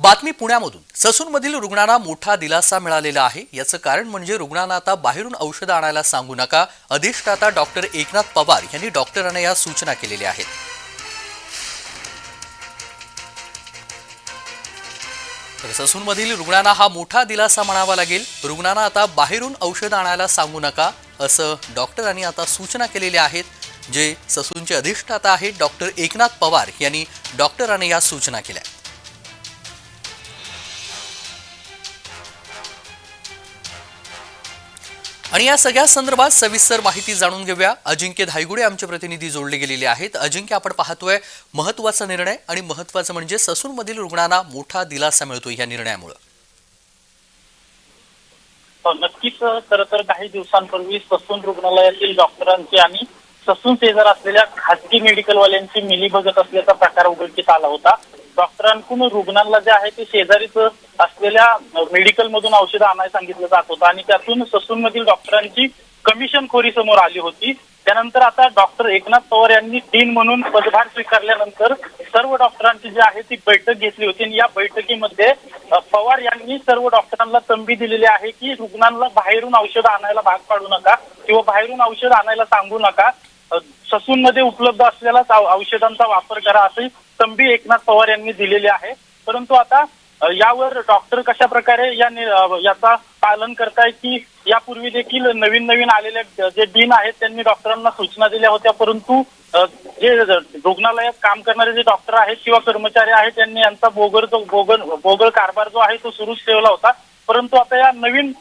बातमी पुण्यामधून. ससूनमधील रुग्णांना मोठा दिलासा मिळालेला आहे. याचं कारण म्हणजे रुग्णांना आता बाहेरून औषधं आणायला सांगू नका. अधिष्ठाता डॉक्टर एकनाथ पवार यांनी डॉक्टरांना या सूचना केलेल्या आहेत. तर ससूनमधील रुग्णांना हा मोठा दिलासा म्हणावा लागेल. रुग्णांना आता बाहेरून औषध आणायला सांगू नका असं डॉक्टरांनी आता सूचना केलेल्या आहेत. जे ससूनचे अधिष्ठाता आहेत डॉक्टर एकनाथ पवार यांनी डॉक्टरांना या सूचना केल्या. आणि या सगळ्या संदर्भात सविस्तर माहिती जाणून घेऊया. अजिंक्य धायगुडे आमचे प्रतिनिधी जोडले गेलेले आहेत. अजिंक्य आपण पाहतोय महत्त्वाचा निर्णय आणि महत्वाचं म्हणजे ससूनमधील रुग्णांना मोठा दिलासा मिळतो या निर्णयामुळे. हो, नक्कीच खरं तर काही दिवसांपूर्वी ससून रुग्णालयातील डॉक्टरांची आणि ससून शेजार असलेल्या खासगी मेडिकलवाल्यांची मिलीभगत असल्याचा प्रकार उघडकीस आला होता. डॉक्टरांकडून रुग्णांना जे आहे ते शेजारीच असलेल्या मेडिकल मधून औषधं आणायला सांगितलं जात होतं. आणि त्यातून ससूनमधील डॉक्टरांची कमिशन खोरी समोर आली होती. त्यानंतर आता डॉक्टर एकनाथ पवार यांनी डीन म्हणून पदभार स्वीकारल्यानंतर सर्व डॉक्टरांची जी आहे ती बैठक घेतली होती. आणि या बैठकीमध्ये पवार यांनी सर्व डॉक्टरांना तंबी दिलेली आहे की रुग्णांना बाहेरून औषधं आणायला भाग पाडू नका किंवा बाहेरून औषध आणायला सांगू नका. ससूनमध्ये उपलब्ध असलेल्या औषधांचा वापर करा असे तंबी एकनाथ पवार यांनी दिलेली आहे. परंतु आता यावर डॉक्टर कशा प्रकारे या याचा पालन करताय की यापूर्वी देखील नवीन नवीन आलेले जे डीन आहेत त्यांनी डॉक्टरांना सूचना दिल्या होत्या. परंतु जे रुग्णालयात काम करणारे जे डॉक्टर आहेत किंवा कर्मचारी आहेत त्यांनी यांचा बोगर जो बोगल बोगळ कारभार जो आहे तो सुरूच ठेवला होता. परंतु आता या नवीन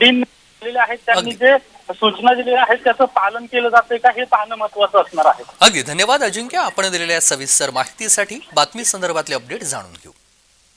डीन आहेत. त्यांनी. जे सूचना दिलेल्या आहेत त्याचं पालन केलं जाते का हे पाहणं महत्वाचं असणार आहे. अगदी. धन्यवाद अजिंक्य. आपण दिलेल्या सविस्तर माहितीसाठी बातमी संदर्भातले अपडेट जाणून घेऊ.